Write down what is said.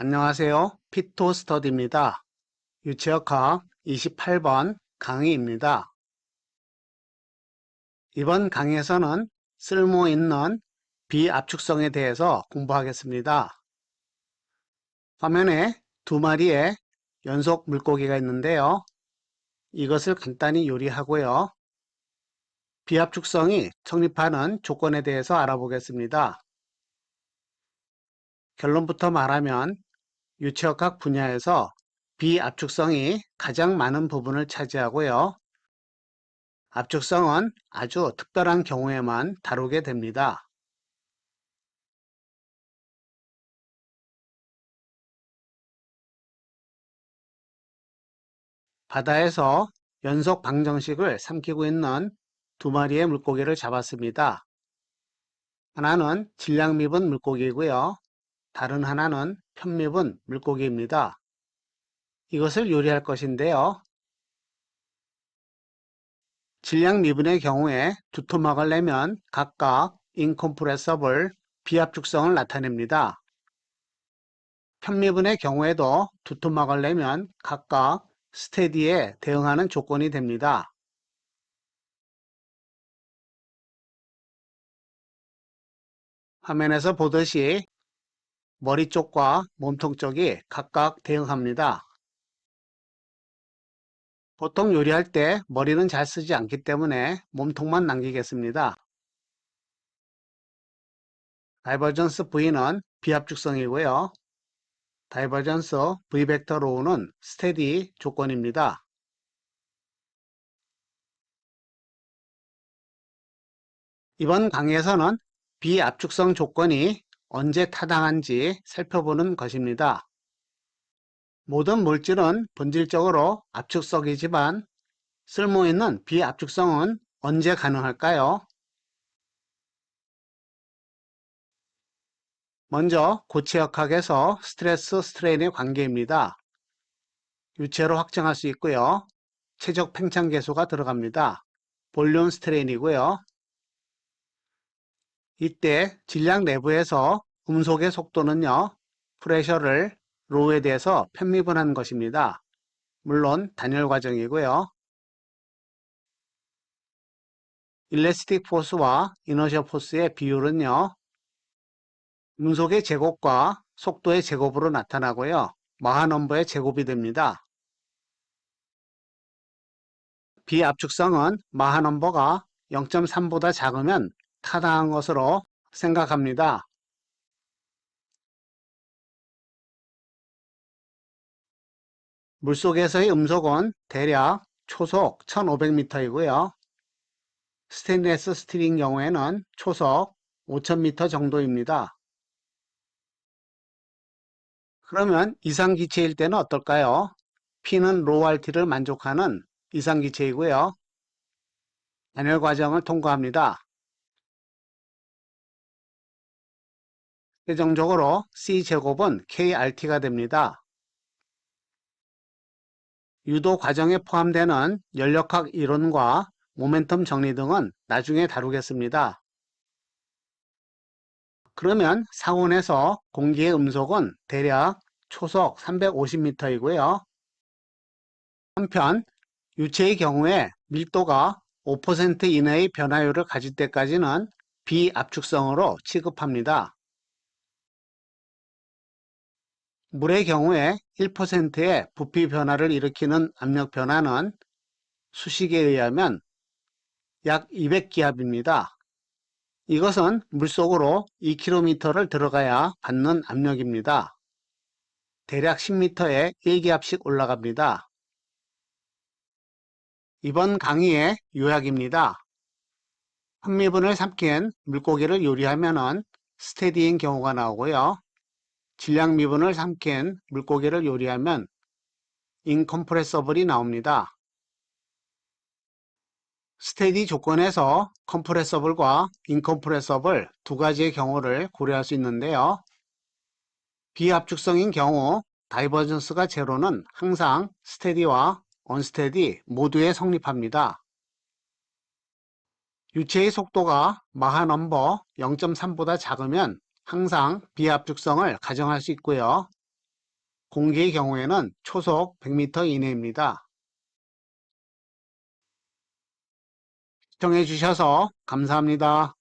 안녕하세요. 피토스터디입니다. 유체역학 28번 강의입니다. 이번 강의에서는 쓸모있는 비압축성에 대해서 공부하겠습니다. 화면에 두 마리의 연속 물고기가 있는데요. 이것을 간단히 요리하고요. 비압축성이 성립하는 조건에 대해서 알아보겠습니다. 결론부터 말하면 유체역학 분야에서 비압축성이 가장 많은 부분을 차지하고요. 압축성은 아주 특별한 경우에만 다루게 됩니다. 바다에서 연속 방정식을 삼키고 있는 두 마리의 물고기를 잡았습니다. 하나는 질량 미분 물고기이고요. 다른 하나는 편미분 물고기입니다. 이것을 요리할 것인데요. 질량 미분의 경우에 두 토막을 내면 각각 인컴프레서블 비압축성을 나타냅니다. 편미분의 경우에도 두 토막을 내면 각각 스테디에 대응하는 조건이 됩니다. 화면에서 보듯이 머리 쪽과 몸통 쪽이 각각 대응합니다. 보통 요리할 때 머리는 잘 쓰지 않기 때문에 몸통만 남기겠습니다. 다이버전스 V는 비압축성이고요. 다이버전스 V벡터 로우는 스테디 조건입니다. 이번 강의에서는 비압축성 조건이 언제 타당한지 살펴보는 것입니다. 모든 물질은 본질적으로 압축성이지만 쓸모있는 비압축성은 언제 가능할까요? 먼저 고체역학에서 스트레스 스트레인의 관계입니다. 유체로 확정할 수 있고요. 최적 팽창 계수가 들어갑니다. 볼륨 스트레인이고요. 이때 질량 내부에서 음속의 속도는요. 프레셔를 로우에 대해서 편미분 한 것입니다. 물론 단열 과정이고요. 일레스틱 포스와 이너셔 포스의 비율은요. 음속의 제곱과 속도의 제곱으로 나타나고요. 마하 넘버의 제곱이 됩니다. 비압축성은 마하 넘버가 0.3보다 작으면 타당한 것으로 생각합니다. 물속에서의 음속은 대략 초속 1500m이고요. 스테인레스 스틸인 경우에는 초속 5000m 정도입니다. 그러면 이상기체일 때는 어떨까요? P는 로알티를 만족하는 이상기체이고요. 단열 과정을 통과합니다. 최종적으로 C제곱은 KRT가 됩니다. 유도 과정에 포함되는 연력학 이론과 모멘텀 정리 등은 나중에 다루겠습니다. 그러면 상온에서 공기의 음속은 대략 초속 350m이고요. 한편 유체의 경우에 밀도가 5% 이내의 변화율을 가질 때까지는 비압축성으로 취급합니다. 물의 경우에 1%의 부피 변화를 일으키는 압력 변화는 수식에 의하면 약 200기압입니다. 이것은 물속으로 2km를 들어가야 받는 압력입니다. 대략 10m에 1기압씩 올라갑니다. 이번 강의의 요약입니다. 한미분을 삼킨 물고기를 요리하면 스테디인 경우가 나오고요. 질량 미분을 삼킨 물고기를 요리하면 인컴프레서블이 나옵니다. 스테디 조건에서 컴프레서블과 인컴프레서블 두 가지의 경우를 고려할 수 있는데요. 비압축성인 경우 다이버전스가 제로는 항상 스테디와 언스테디 모두에 성립합니다. 유체의 속도가 마하 넘버 0.3보다 작으면 항상 비압축성을 가정할 수 있고요. 공기의 경우에는 초속 100m 이내입니다. 시청해 주셔서 감사합니다.